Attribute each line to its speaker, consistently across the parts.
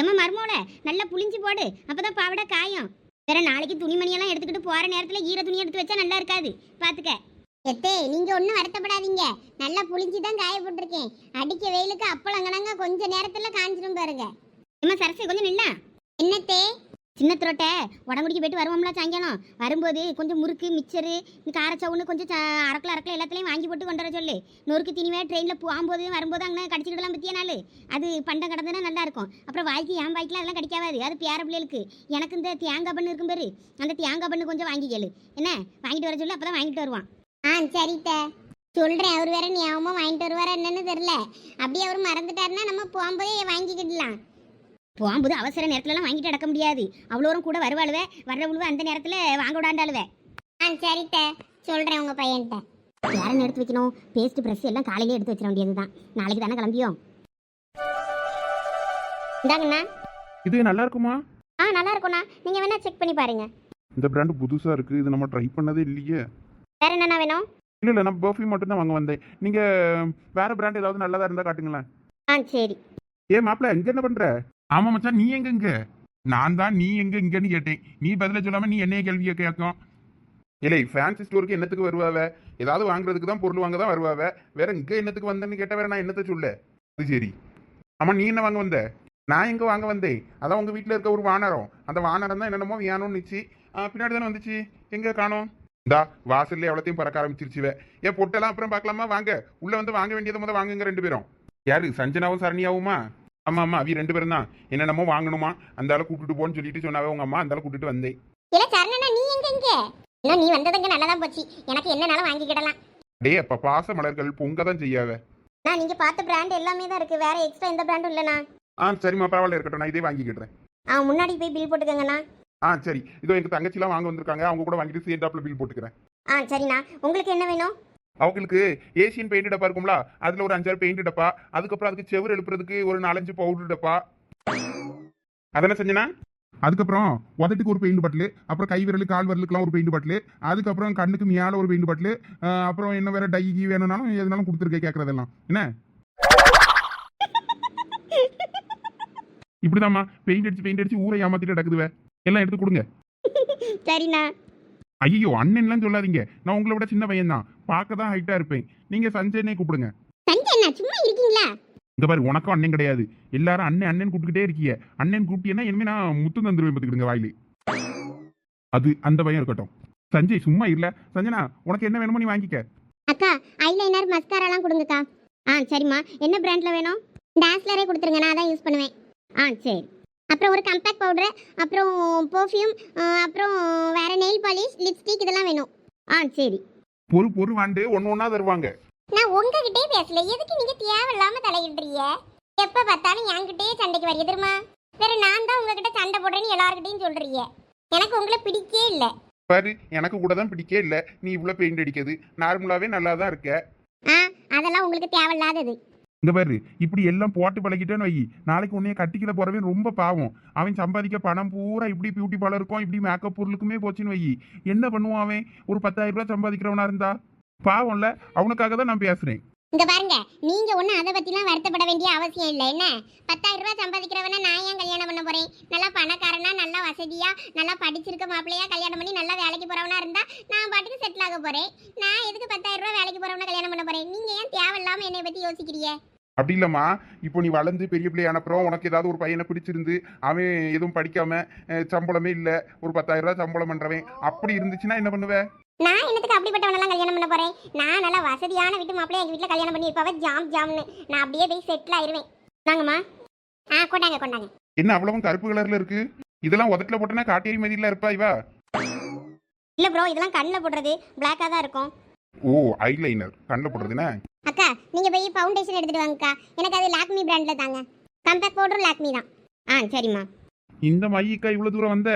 Speaker 1: எம்மா மருமோல நல்லா புளிஞ்சு போடு. அப்பதான் பாவடை காயும். வேற நாளைக்கு துணிமணியெல்லாம் எடுத்துக்கிட்டு போற நேரத்துல ஈர துணி எடுத்து வச்சா நல்லா இருக்காது. பாத்துக்க. எத்தே நீங்க ஒன்றும் வருத்தப்படாதீங்க. நல்லா புளிஞ்சு தான் காய போட்டிருக்கேன் அடிக்க வெயிலுக்கு அப்பளங்கனங்க கொஞ்ச நேரத்துல காஞ்சிரும் பாருங்க. ஏமா சரசு கொஞ்சம் நில்லா. என்னத்தே? சின்ன துரோட்டை. உடம்புடிக்கு போயிட்டு வருவோம்ல சாயங்காலம். வரும்போது கொஞ்சம் முறுக்கு மிச்சரு இந்த காரச்சவுன்னு கொஞ்சம் ச- அரக்கல அரக்கல எல்லாத்துலேயும் வாங்கி போட்டு கொண்டு வர சொல்லு. நொறுக்கு தினிவே ட்ரெயினில் போகும்போது வரும்போது அங்கே கடிச்சிக்கிடலாம் பற்றிய நாள்? அது பண்டம் கடந்தனா நல்லா இருக்கும். அப்புறம் வாய்க்கு என் வாய்க்கில் அதெல்லாம் கிடைக்காது. அது பேர பிள்ளைகளுக்கு. எனக்கு இந்த தேங்காய் பண்ணு இருக்கும் பாரு. அந்த தேங்காய் பண்ணு கொஞ்சம் வாங்கி கேளு. என்ன? வாங்கிட்டு வர சொல்லு அப்போ தான் வாங்கிட்டு வருவான். ஆ சரித்த. சொல்கிறேன் அவர் வேற ஞாபகமாக வாங்கிட்டு வருவாரா என்னன்னு தெரில அப்படியே அவர் மறந்துட்டாருன்னா நம்ம போகும்போதே வாங்கிக்கிடலாம். போகும்போது அவசர நேரத்துலலாம் வாங்கிட்டு அடக்க முடியாது. அவ்வளோரும் கூட வருவாளுவே. வர்ற உழுவ அந்த நேரத்தில் வாங்க விடாண்டாளுவே. ஆ சரித்த சொல்கிறேன் உங்கள் பையன்கிட்ட யாரும் எடுத்து வைக்கணும்? பேஸ்ட் ப்ரெஷ் எல்லாம் காலையிலே எடுத்து வச்சிட வேண்டியது தான் நாளைக்கு தானே கிளம்பியோம் இந்தாங்கண்ணா
Speaker 2: இது நல்லா இருக்குமா?
Speaker 1: ஆ நல்லா இருக்கும்ண்ணா. நீங்கள் வேணா செக் பண்ணி பாருங்க.
Speaker 2: இந்த பிராண்டு புதுசா இருக்கு. இது நம்ம ட்ரை பண்ணதே இல்லையே.
Speaker 1: வேற என்னண்ணா வேணும்?
Speaker 2: இல்ல இல்ல நான் பர்ஃப்யூம் மட்டும் தான் வாங்க வந்தேன். நீங்க வேற பிராண்ட் ஏதாவது நல்லதா இருந்தா காட்டுங்களேன்.
Speaker 1: ஆ சரி.
Speaker 2: ஏ மாப்பிள இங்க என்ன பண்ற? ஆமா மச்சான் நீ எங்க இங்க? நான் தான் நீ எங்க இங்கன்னு கேட்டேன். நீ பதில சொல்லாம நீ என்னைய கேள்வியை கேட்கும்? இல்லை ஃபேன்சி ஸ்டோருக்கு என்னத்துக்கு வருவாவ? ஏதாவது வாங்குறதுக்கு தான் பொருள் வாங்க தான் வருவாவ? வேற இங்க என்னத்துக்கு வந்தேன்னு கேட்ட வேற நான் என்னத்த சொல்ல? அது சரி. ஆமா நீ என்ன வாங்க வந்த? நான் எங்க வாங்க வந்தேன்? அதான் உங்க வீட்டுல இருக்க ஒரு வானரம். அந்த வானரம் தான் என்னென்னமோ வேணும்னு நிச்சு பின்னாடி தானே வந்துச்சு? எங்க காணோம்? இந்தா வாசல்ல எவ்வளோத்தையும் பறக்க ஆரம்பிச்சிருச்சுவ. ஏன் பொட்டெல்லாம் அப்புறம் பார்க்கலாமா? வாங்க. உள்ள வந்து வாங்க வேண்டியதை முதல் வாங்குங்க ரெண்டு பேரும். யாரு சஞ்சனாவும் சரணியாவுமா? ஆமா ஆமா அவி ரெண்டு பேரும் தான். என்னென்னமோ வாங்கணுமா? அந்த ஆளை கூட்டிட்டு போன்னு சொல்லிட்டு சொன்னாவே உங்க அம்மா அந்த ஆளை கூட்டிட்டு வந்தேன்.
Speaker 1: இல்லை சரணண்ணா நீ எங்க இங்க? இன்னும் நீ வந்ததுங்க நல்லதான் போச்சு. எனக்கு என்னனாலும் வாங்கிக்கிடலாம்
Speaker 2: டேய் அப்ப பாச மலர்கள் பொங்க தான் செய்யாவ
Speaker 1: நான் நீங்கள் பார்த்த பிராண்ட் எல்லாமே தான் இருக்குது வேற எக்ஸ்ட்ரா எந்த பிராண்டும் இல்லைண்ணா
Speaker 2: ஆ சரிம்மா பரவாயில்ல இருக்கட்டும். நான் இதே வாங்கிக்கிடுறேன்
Speaker 1: ஆ முன்னாடி போய் பில் போட்டுக்கோங்கண்ணா
Speaker 2: ஆ சரி. இதோ எங்க தங்கச்சிலாம் வாங்க வந்திருக்காங்க. அவங்க கூட வாங்கிட்டு சேர்ந்தாப்புல பில் போட்டுக்கிறேன்.
Speaker 1: ஆ சரிண்ணா. உங்களுக்கு என்ன வேணும்?
Speaker 2: அவங்களுக்கு ஏசியன் பெயிண்ட் டப்பா இருக்கும்ல அதுல ஒரு அஞ்சாறு பெயிண்ட் டப்பா அதுக்கப்புறம் அதுக்கு செவர் எழுப்புறதுக்கு ஒரு நாலஞ்சு பவுடர் டப்பா. அதென்ன செஞ்சனா? அதுக்கப்புறம் உதட்டுக்கு ஒரு பெயிண்ட் பாட்டில் அப்புறம் கை விரல் கால் விரலுக்குலாம் ஒரு பெயிண்ட் பாட்டில் அதுக்கப்புறம் கண்ணுக்கு மேலே ஒரு பெயிண்ட் பாட்டில் அப்புறம் என்ன வேற டை கீ வேணும்னாலும் எதுனாலும் கொடுத்துருக்கேன் கேட்கறதெல்லாம் என்ன? இப்படிதாம்மா பெயிண்ட் அடிச்சு பெயிண்ட் அடிச்சு ஊரை ஏமாத்திட்டு நடக்குதுவே. எல்லாம் எடுத்து கொடுங்க.
Speaker 1: சரிண்ணா.
Speaker 2: ஐயோ அண்ணன்லாம் சொல்லாதீங்க. நான் உங்களை விட சின்ன பையன் தான் பார்க்க தான் ஹைட்டா இருப்பேன். நீங்க சஞ்சயனே கூப்பிடுங்க.
Speaker 1: சஞ்சய் அண்ணா சும்மா இருக்கீங்களா?
Speaker 2: இங்க பாரு உனக்கும் அண்ணன் கிடையாது. எல்லாரும் அண்ணன் அண்ணன் கூப்பிட்டுக்கிட்டே இருக்கீங்க. அண்ணன் கூப்பிட்டீங்கன்னா இனிமே நான் முத்து தந்துருவேன் பார்த்துக்கிடுங்க வாயிலு. அது அந்த பையன் இருக்கட்டும். சஞ்சய் சும்மா இல்ல சஞ்சனா உனக்கு என்ன வேணுமோ நீ வாங்கிக்க.
Speaker 1: அக்கா ஐலைனர் மஸ்காராலாம் கொடுங்கக்கா. ஆ சரிம்மா. என்ன பிராண்டில் வேணும்? டாஸ்லரே கொடுத்துருங்க. நான் தான் யூஸ் பண்ணுவேன். ஆ சரி. அப்புறம் ஒரு கம்பேக்ட் பவுடர் அப்புறம் பர்ஃப்யூம் அப்புறம் வேற நெயில் பாலிஷ் லிப்ஸ்டிக் இதெல்லாம் வேணும். ஆ சரி.
Speaker 2: பொறு பொறு வாண்டு ஒன்னு ஒன்னா தருவாங்க.
Speaker 1: நான் உங்ககிட்டே பேசல. எதுக்கு நீங்க தேவையில்லாம தலையிடுறீங்க? எப்ப பார்த்தாலும் என்கிட்டயே சண்டைக்கு வர எதிர்மா வேற நான் தான் உங்ககிட்ட சண்டை போடுறேன்னு எல்லார்கிட்டயும் சொல்றீங்க. எனக்கு உங்களை பிடிக்கவே இல்லை.
Speaker 2: பாரு எனக்கு கூட தான் பிடிக்கே இல்ல. நீ இவ்வளவு பெயிண்ட் அடிக்கிறது. நார்மலாவே நல்லா தான் இருக்க.
Speaker 1: ஆ அதெல்லாம் உங்களுக்கு தேவையில்லாதது.
Speaker 2: இந்த பாரு இப்படி எல்லாம் போட்டு பழகிட்டேன்னு வை நாளைக்கு உன்னைய கட்டிக்கிற போறவன் ரொம்ப பாவம். அவன் சம்பாதிக்க பணம் பூரா இப்படி பியூட்டி பார்லருக்கும் இப்படி மேக்கப் பொருளுக்குமே போச்சுன்னு வை என்ன பண்ணுவான் அவன்? ஒரு பத்தாயிரம் ரூபாய் சம்பாதிக்கிறவனா இருந்தா? பாவம்ல அவனுக்காக தான் நான் பேசுறேன்.
Speaker 1: இங்க பாருங்க நீங்க ஒண்ணும் அதை பத்திலாம் வருத்தப்பட வேண்டிய அவசியம் இல்லை என்ன? பத்தாயிரம் ரூபாய் சம்பாதிக்கிறவன நான் ஏன் கல்யாணம் பண்ண போறேன்? நல்லா பணக்காரனா நல்லா வசதியா நல்லா படிச்சிருக்க மாப்பிள்ளையா கல்யாணம் பண்ணி நல்லா வேலைக்கு போறவனா இருந்தா நான் பாட்டுக்கு செட்டில் ஆக போறேன். நான் எதுக்கு பத்தாயிரம் ரூபாய் வேலைக்கு போறவன கல்யாணம் பண்ண போறேன்? நீங்க ஏன் தேவையில்லாம என்னை பத்தி யோசிக்கிறீங்க?
Speaker 2: அப்படி இல்லம்மா. இப்போ நீ வளர்ந்து பெரிய பிள்ளை அனுப்புறோம் உனக்கு ஏதாவது ஒரு பையனை பிடிச்சிருந்து அவன் எதுவும் படிக்காம அஹ், சம்பளமே இல்ல. ஒரு பத்தாயிரம் ரூபாய் சம்பளம் பண்றவன். அப்படி இருந்துச்சுன்னா என்ன பண்ணுவ?
Speaker 1: நான் என்னத்துக்கு அப்படிப்பட்டவனெல்லாம் கல்யாணம் பண்ண போறேன்? நான் நல்லா வசதியான வீட்டு மாப்பிள்ளைய எங்க வீட்டுல கல்யாணம் பண்ணி இருப்பாவ ஜாம் ஜாம்னு. நான் அப்படியே போய் செட்டில் ஆயிருவேன். நாங்கம்மா ஆ கொண்டாங்க கொண்டாங்க.
Speaker 2: என்ன அவ்வளவும் கருப்பு கலர்ல இருக்கு? இதெல்லாம் உதட்டுல போட்டனா காட்டேரி மாதிரிலாம் இருப்பா இவா?
Speaker 1: இல்ல ப்ரோ இதெல்லாம் கண்ணில் போடுறது பிளாக்காக தான் இருக்கும்.
Speaker 2: ஓ ஐலைனர் கண்ணில் போடுறதுன்னா?
Speaker 1: அக்கா நீங்க போய் ஃபவுண்டேஷன் எடுத்துட்டு வாங்கக்கா. எனக்கு அது லாக்மி பிராண்ட்ல தாங்க. கம்பேக்ட் பவுடரும் லாக்மி தான். ஆ சரிம்மா.
Speaker 2: இந்த மையக்கா இவ்வளவு தூரம் வந்த?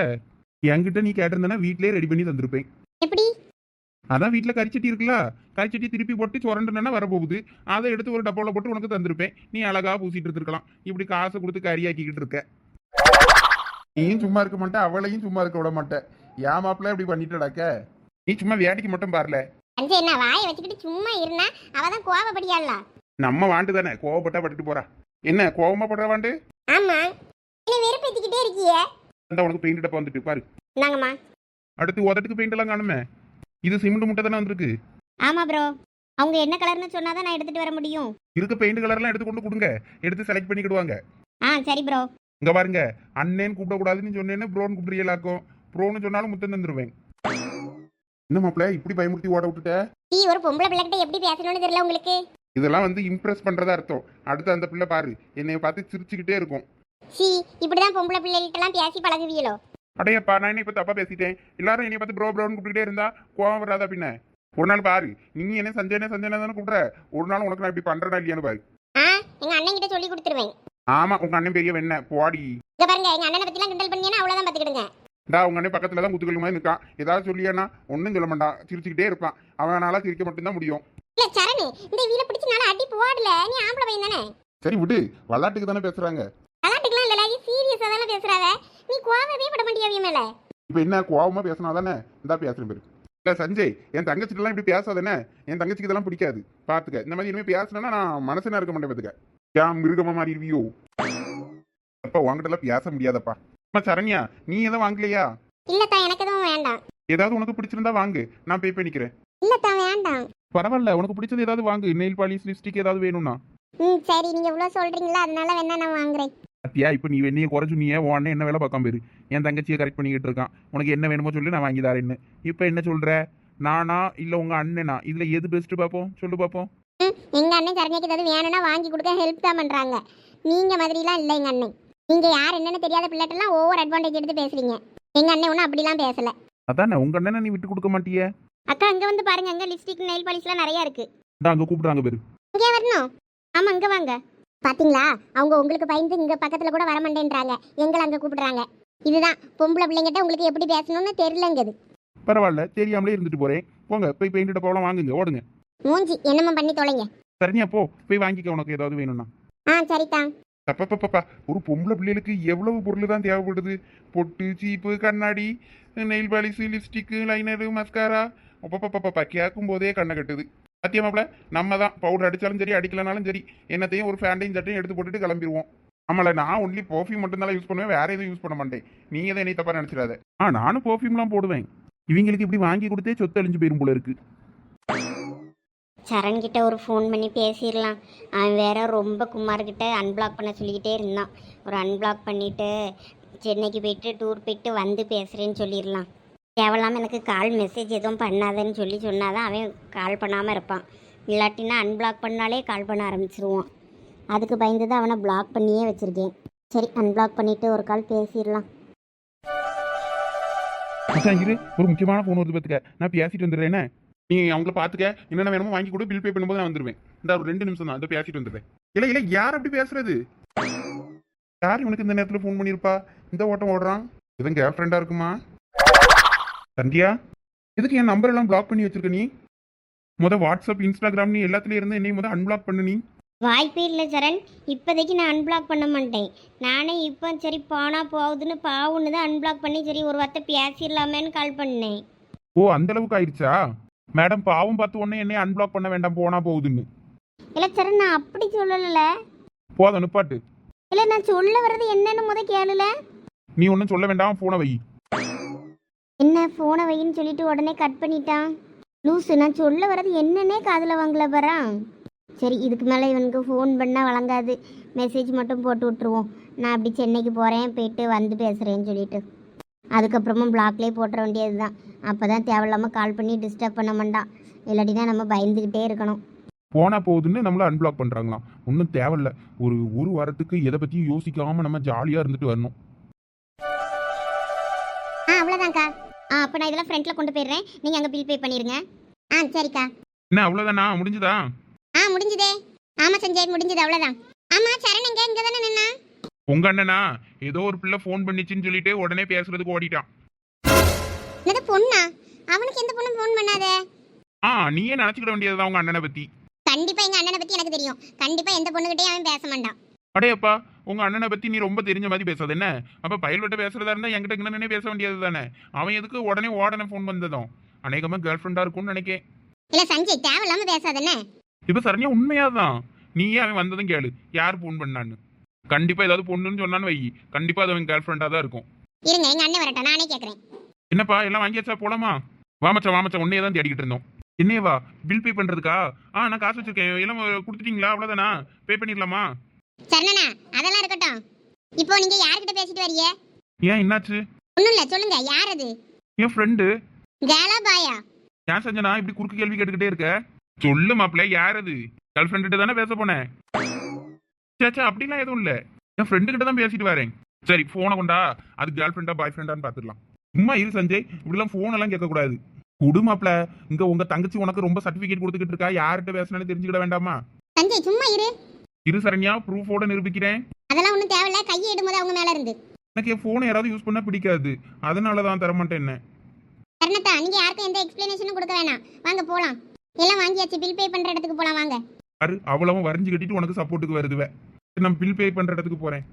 Speaker 2: என்கிட்ட நீ கேட்டிருந்தனா வீட்லயே ரெடி பண்ணி தந்திருப்பேன்.
Speaker 1: எப்படி?
Speaker 2: அதான் வீட்டில் கரிச்சட்டி இருக்குல்ல கரிச்சட்டி திருப்பி போட்டு சுரண்டுனா வரப்போகுது. அதை எடுத்து ஒரு டப்பாவில் போட்டு உனக்கு தந்திருப்பேன். நீ அழகா பூசிட்டு இருந்திருக்கலாம். இப்படி காசை கொடுத்து கறியாக்கிக்கிட்டு இருக்க. நீயும் சும்மா இருக்க மாட்டே அவளையும் சும்மா இருக்க விட மாட்டேன் ஏன் மாப்பிள்ள இப்படி பண்ணிட்டடாக்க நீ சும்மா வேடிக்கை மட்டும் பாருல.
Speaker 1: அஞ்சு என்ன வாயை வச்சுக்கிட்டு சும்மா இருந்தா அவ தான் கோவப்படியாளா?
Speaker 2: நம்ம வாண்டு தானே கோவப்பட்டா பட்டுட்டு போறா. என்ன கோவமா படுற வாண்டு?
Speaker 1: ஆமா. என்ன வெறுப்பேத்திக்கிட்டே இருக்கியே.
Speaker 2: அந்த உனக்கு பெயிண்ட் டப்பா வந்துட்டு பாரு.
Speaker 1: நாங்கம்மா
Speaker 2: அடுத்து உதட்டுக்கு பெயிண்ட் எல்லாம் காணுமே. இது சிமெண்ட் முட்டை தானே வந்திருக்கு?
Speaker 1: ஆமா ப்ரோ அவங்க என்ன கலர்னு சொன்னாதான் நான் எடுத்துட்டு வர முடியும்.
Speaker 2: இருக்க பெயிண்ட் கலர்லாம் எடுத்து கொண்டு கொடுங்க. எடுத்து செலக்ட் பண்ணிக்கிடுவாங்க.
Speaker 1: ஆ சரி ப்ரோ
Speaker 2: இங்க பாருங்க. அண்ணேன்னு கூப்பிடக்கூடாதுன்னு சொன்னேன்னு ப்ரோன்னு கூப்பிடுறீங்களாக்கும் ப்ரோன்னு சொன்னாலும் முத்தம் தந்துருவேன். என்ன மாப்பிள்ள இப்படி பயமுறுத்தி ஓட விட்டுட்ட?
Speaker 1: டீ ஒரு பொம்பளை பிள்ளைகிட்ட எப்படி பேசணும்னு தெரியல உங்களுக்கு?
Speaker 2: இதெல்லாம் வந்து இம்ப்ரெஸ் பண்றதா அர்த்தம். அடுத்து அந்த பிள்ளை பாரு என்னைய பார்த்து சிரிச்சுக்கிட்டே இருக்கும்.
Speaker 1: சி இப்படிதான் பொம்பளை பிள்ளைகிட்டலாம் பேசி பழகுவீங்களோ?
Speaker 2: அடையப்பா நான் என்ன இப்ப தப்பா பேசிட்டேன். எல்லாரும் என்னைய பார்த்து ப்ரோ ப்ரோன்னு கூப்பிட்டுட்டே இருந்தா கோவம் வராதா பின்ன? ஒரு நாள் பாரு நீ என்ன சஞ்சயனே சஞ்சயனே தானே கூப்பிடுற? ஒரு நாள் உனக்கு நான் இப்படி பண்றேனா இல்லையான்னு பாரு.
Speaker 1: ஆ எங்க அண்ணன் கிட்ட சொல்லி கொடுத்துருவேன்.
Speaker 2: ஆமா உங்க அண்ணன் பெரிய வெண்ண போடி.
Speaker 1: இங்க பாருங்க எங்க அண்ணனை பத்திலாம் கிண்டல் பண்ணீங்கன்னா அவ்வளவுதான் பாத்துக்கிடுங்க.
Speaker 2: இந்தா உங்க அண்ணன் பக்கத்துல தான் குத்துக்கல் மாதிரி நிற்கான் ஏதாவது சொல்லியானா ஒன்றும் சொல்ல மாட்டான். சிரிச்சுக்கிட்டே இருப்பான். அவனால சிரிக்க மட்டும்தான் முடியும்.
Speaker 1: இல்ல சரணு இந்த வீல பிடிச்சு நாள அடி போடல நீ ஆம்பளை பையன் தானே?
Speaker 2: சரி விடு. விளாட்டுக்கு தானே பேசுறாங்க.
Speaker 1: விளாட்டுக்கெல்லாம் இல்ல சீரியஸா தானே பேசுறாவ நீ கோவமே பட மாட்டியாவிய மேல?
Speaker 2: இப்போ என்ன கோவமா பேசினா தானே? இந்தா பேசுறேன் பேரு. இல்ல சஞ்சய் என் தங்கச்சிட்டெல்லாம் இப்படி பேசாதானே. என் தங்கச்சிக்கு இதெல்லாம் பிடிக்காது. பாத்துக்க. இந்த மாதிரி இனிமே பேசினா நான் மனசுனா இருக்க மாட்டேன் பாத்துக்க. ஏன் மிருகமா மாறிடுவியோ? அப்பா உங்ககிட்ட எல்லாம் பேச முடியாதப்பா. அம்மா சரண்யா நீ எதுவும் வாங்கலையா?
Speaker 1: இல்லத்தா எனக்கு எதுவும் வேண்டாம்.
Speaker 2: ஏதாவது உனக்கு பிடிச்சிருந்தா வாங்கு. நான் பே பண்ணிக்கிறேன்.
Speaker 1: இல்லத்தா வேண்டாம்.
Speaker 2: பரவாயில்ல உனக்கு பிடிச்சது ஏதாவது வாங்கு. நெயில் பாலிஷ் லிப்ஸ்டிக் ஏதாவது வேணும்னா.
Speaker 1: ம் சரி நீங்க இவ்வளவு சொல்றீங்களா? அதனால வேணா நான் வாங்குறேன்.
Speaker 2: அத்தியா இப்போ நீ வெண்ணியை குறைச்சு நீ உடனே என்ன வேலை பார்க்காம போயிரு என் தங்கச்சியை கரெக்ட் பண்ணிக்கிட்டு இருக்கான். உனக்கு என்ன வேணுமோ சொல்லி நான் வாங்கி தரேன்னு. இப்போ என்ன சொல்ற? நானா இல்லை உங்க அண்ணனா? இதுல எது பெஸ்ட் பார்ப்போம்? சொல்லு பார்ப்போம்.
Speaker 1: ம், எங்க அண்ணன் சரண்யாக்கு ஏதாவது வேணும்னா வாங்கி கொடுக்க ஹெல்ப் தான் பண்றாங்க. நீங்க மாதிரிலாம் இல்லை எங்க அண்ணன். நீங்க யார் என்னன்னு தெரியாத பிள்ளைட்டெல்லாம் ஓவர் அட்வான்டேஜ் எடுத்து பேசுறீங்க. எங்க அண்ணன் ஒன்றும் அப்படிலாம் பேசல.
Speaker 2: அதானே உங்க அண்ணனை நீ விட்டு கொடுக்க மாட்டியே?
Speaker 1: அக்கா அங்க வந்து பாருங்க அங்க லிப்ஸ்டிக் நெயில் பாலிஷ்லாம் நிறைய இருக்கு.
Speaker 2: இந்தா அங்க கூப்பிடுறாங்க பேரு.
Speaker 1: இங்கே வரணும். ஆமா அங்க வாங்க. பாத்தீங்களா? அவங்க உங்களுக்கு பயந்து இங்க பக்கத்துல கூட வர மாட்டேன்றாங்க எங்களை அங்க கூப்பிடுறாங்க. இதுதான் பொம்பளை பிள்ளைங்கிட்ட உங்களுக்கு எப்படி பேசணும்னு தெரியலங்குது
Speaker 2: பரவாயில்ல தெரியாமலே இருந்துட்டு போறேன். போங்க போய் பெயிண்ட் போலாம் வாங்குங்க ஓடுங்க.
Speaker 1: மூஞ்சி என்னம்மா பண்ணி தொலைங்க.
Speaker 2: சரியா போ. போய் வாங்கிக்க உனக்கு ஏதாவது வேணும்னா.
Speaker 1: ஆ சரிதா
Speaker 2: தப்பா ஒரு பொம்பளை பிள்ளைகளுக்கு எவ்வளவு பொருள் தான் தேவைப்படுது? பொட்டு சீப்பு கண்ணாடி nail polish lipstick liner mascara அப்பப்பப்பப்பா கேட்கும் போதே கண்ணை கட்டுது. சத்தியமாப்பில் நம்ம தான் பவுடர் அடித்தாலும் சரி அடிக்கலனாலும் சரி என்னத்தையும் ஒரு ஃபேண்டையும் சட்டையும் எடுத்து போட்டுட்டு கிளம்பிடுவோம் ஆமாம்ல நான் ஒன்லி பர்ஃப்யூம் மட்டும்தான் யூஸ் பண்ணுவேன் வேற எதுவும் யூஸ் பண்ண மாட்டேன். நீங்கள் தான் என்னை தப்பாக நினச்சிடாத. ஆ நானும் பர்ஃப்யூம்லாம் போடுவேன். இவங்களுக்கு இப்படி வாங்கி கொடுத்தே சொத்து அழிஞ்சு போயிரும் போல
Speaker 1: இருக்குது சரண்கிட்ட ஒரு ஃபோன் பண்ணி பேசிடலாம். அவன் வேற ரொம்ப குமார்கிட்ட அன்பிளாக் பண்ண சொல்லிக்கிட்டே இருந்தான். ஒரு அன்பிளாக் பண்ணிவிட்டு சென்னைக்கு போயிட்டு டூர் போயிட்டு வந்து பேசுகிறேன்னு சொல்லிடலாம். தேவையில்லாமல் எனக்கு கால் மெசேஜ் எதுவும் பண்ணாதன்னு சொல்லி சொன்னால் தான் அவன் கால் பண்ணாமல் இருப்பான். இல்லாட்டினா அன்பிளாக் பண்ணாலே கால் பண்ண ஆரம்பிச்சிருவான். அதுக்கு பயந்து தான் அவனை பிளாக் பண்ணியே வச்சுருக்கேன். சரி அன்பிளாக் பண்ணிவிட்டு ஒரு கால் பேசிடலாம்.
Speaker 2: இரு. ஒரு முக்கியமான ஃபோன் வருது பார்த்துக்க நான் பேசிட்டு வந்துடுறேன் நீ அவங்கள பார்த்துக்க என்னென்ன வேணுமோ வாங்கி கொடு. பில் பே பண்ணும்போது நான் வந்துடுவேன் இந்த ஒரு ரெண்டு நிமிஷம் தான். அதை பேசிட்டு வந்துடுறேன் இல்லை இல்லை யார் அப்படி பேசுறது? யார் இவனுக்கு இந்த நேரத்தில் ஃபோன் பண்ணியிருப்பா இந்த ஓட்டம் ஓடுறான். எதுவும் கேர்ள் ஃப்ரெண்டாக இருக்குமா? சந்தியா எதுக்கு என் நம்பர் எல்லாம் பிளாக் பண்ணி வச்சிருக்க நீ? முத வாட்ஸ்அப் இன்ஸ்டாகிராம் நீ எல்லாத்துலேயும் இருந்து என்னை முத அன்பிளாக் பண்ணு நீ.
Speaker 1: வாய்ப்பே இல்லை சரண். இப்போதைக்கு நான் அன்பிளாக் பண்ண மாட்டேன். நானே இப்போ சரி போனா போகுதுன்னு பாவுன்னு தான் அன்பிளாக் பண்ணி சரி ஒரு வார்த்தை பேசிடலாமேன்னு கால் பண்ணேன்.
Speaker 2: ஓ அந்த அளவுக்கு ஆயிடுச்சா? மேடம் பாவம் பார்த்து உடனே என்னை அன்பிளாக் பண்ண வேண்டாம் போனா போகுதுன்னு.
Speaker 1: இல்லை சரண் நான் அப்படி சொல்லல
Speaker 2: போதும் நிப்பாட்டு.
Speaker 1: இல்லை நான் சொல்ல வர்றது என்னன்னு முத கேளுல.
Speaker 2: நீ ஒன்றும் சொல்ல வேண்டாம் ஃபோனை வை.
Speaker 1: என்ன ஃபோனை வைன்னு சொல்லிட்டு உடனே கட் பண்ணிட்டான். லூசு நான் சொல்ல வர்றது என்னன்னே காதில் வாங்கல பரான் சரி இதுக்கு மேலே இவனுக்கு ஃபோன் பண்ணால் வழங்காது. மெசேஜ் மட்டும் போட்டு விட்ருவோம் நான் அப்படி சென்னைக்கு போகிறேன் போயிட்டு வந்து பேசுகிறேன்னு சொல்லிட்டு. அதுக்கப்புறமும் பிளாக்லேயே போட்டுற வேண்டியது தான் அப்போ தான் தேவையில்லாமல் கால் பண்ணி டிஸ்டர்ப் பண்ண மாட்டான் இல்லாட்டினா நம்ம பயந்துக்கிட்டே இருக்கணும்.
Speaker 2: போனா போகுதுன்னு நம்மள அன்பிளாக் பண்றாங்களாம். ஒன்றும் தேவையில்ல. ஒரு ஒரு வாரத்துக்கு எதை பத்தியும் யோசிக்காம நம்ம ஜாலியா இருந்துட்டு வரணும்.
Speaker 1: ஆ அவ்வளோதான்க்கா ஆ அப்போ நான் இதெல்லாம் ஃப்ரண்ட்டில் கொண்டு போயிடுறேன். நீங்கள் அங்கே பில் பே பண்ணிடுங்க ஆ சரிக்கா.
Speaker 2: என்ன அவ்வளவுதானா? முடிஞ்சுதா?
Speaker 1: ஆ முடிஞ்சுதே. ஆமாம் சஞ்சய் முடிஞ்சது அவ்வளோதான் ஆமாம் சரண் எங்க? இங்கே தானே நின்னா?
Speaker 2: உங்க அண்ணனா? ஏதோ ஒரு பிள்ளை ஃபோன் பண்ணிச்சுன்னு சொல்லிட்டு உடனே பேசுறதுக்கு ஓடிட்டான்.
Speaker 1: பொண்ணா? அவனுக்கு எந்த பொண்ணும் ஃபோன் பண்ணாதே.
Speaker 2: ஆ நீயே நினைச்சுக்கிட வேண்டியதுதான் உங்க அண்ணனை பத்தி.
Speaker 1: கண்டிப்பா எங்க அண்ணனை பத்தி எனக்கு தெரியும். கண்டிப்பா எந்த பொண்ணுகிட்டயும் அவன் பேச மாட்டான்.
Speaker 2: அடையப்பா உங்க அண்ணனை பத்தி நீ ரொம்ப தெரிஞ்ச மாதிரி பேசாத என்ன? அப்ப பயல்வட்ட பேசுறதா இருந்தா என்கிட்ட கிட்ட பேச வேண்டியது தானே? அவன் எதுக்கு உடனே உடனே ஃபோன் வந்ததும்? அநேகமா கேர்ள் ஃப்ரெண்டா இருக்கும்னு நினைக்கேன்.
Speaker 1: இல்ல சஞ்சய் தேவையில்லாம பேசாதண்ணே
Speaker 2: இப்ப சரண்யா உண்மையாதான். நீயே அவன் வந்ததும் கேளு யார் ஃபோன் பண்ணான்னு. கண்டிப்பா ஏதாவது பொண்ணுன்னு சொன்னான்னு வை. கண்டிப்பா அது அவன் கேர்ள் ஃப்ரெண்டா தான் இருக்கும்.
Speaker 1: இருங்க எங்க அண்ணன் வரட்டும் நானே கேக்குறேன்.
Speaker 2: என்னப்பா எல்லாம் வாங்கியாச்சா? போலாமா? வாமச்சா வாமச்சா உன்னையே தான் தேடிக்கிட்டு இருந்தோம். என்னையவா பில் பே பண்றதுக்கா? ஆ நான் காசு வச்சிருக்கேன். எல்லாம் கொடுத்துட்டீங்களா? அவ்வளவுதானா? பே பண்ணிடலாமா?
Speaker 1: சரணனா அதெல்லாம் இருக்கட்டும். இப்போ நீங்க யார்கிட்ட பேசிட்டு வரீங்க?
Speaker 2: ஏன் என்னாச்சு?
Speaker 1: ஒண்ணும் இல்ல சொல்லுங்க. யார் அது?
Speaker 2: என் ஃப்ரெண்டு
Speaker 1: கேலா பாயா
Speaker 2: ஏன் சஞ்சனா? இப்படி குறுக்கு கேள்வி கேட்டுக்கிட்டே இருக்க? சொல்லு மாப்பிள்ள யார் அது? கேர்ள் ஃப்ரெண்டு தானே பேச போனேன். சேச்சா அப்படிலாம் எதுவும் இல்ல. என் ஃப்ரெண்டு கிட்ட தான் பேசிட்டு வரேன். சரி போனை கொண்டா அது கேர்ள் ஃப்ரெண்டா பாய் ஃப்ரெண்டான்னு பார்த்துடலாம் சும்மா இரு சஞ்சய். இப்படிலாம் ஃபோன் எல்லாம் கேட்கக்கூடாது. குடு மாப்பிள்ள இங்க உங்க தங்கச்சி உனக்கு ரொம்ப சர்டிபிகேட் கொடுத்துக்கிட்டு இருக்கா? யார்கிட்ட பேசினாலும் தெரிஞ்சுக்கிட வேண்டாமா?
Speaker 1: சஞ்சய் சும்மா இரு.
Speaker 2: இரு சரண்யா ப்ரூஃபோட நிரூபிக்கிறேன்.
Speaker 1: அதெல்லாம் ஒண்ணும் தேவையில்ல. கையை இடும்போது அவங்க மேல இருந்து.
Speaker 2: எனக்கு என் ஃபோனை யாராவது யூஸ் பண்ண பிடிக்காது. அதனால தான் தரமாட்டேன் என்ன.
Speaker 1: சரணத்தா நீங்க யாருக்கும் எந்த எக்ஸ்பிளனேஷனும் கொடுக்க வேணாம். வாங்க போலாம். எல்லாம் வாங்கியாச்சு. பில் பே பண்ற இடத்துக்கு போலாம். வாங்க.
Speaker 2: பாரு அவ்வளவும் வரைஞ்சு கட்டிட்டு உனக்கு சப்போர்ட்டுக்கு வருதுவே. நம்ம பில் பே பண்ற இடத்துக்கு போறேன்.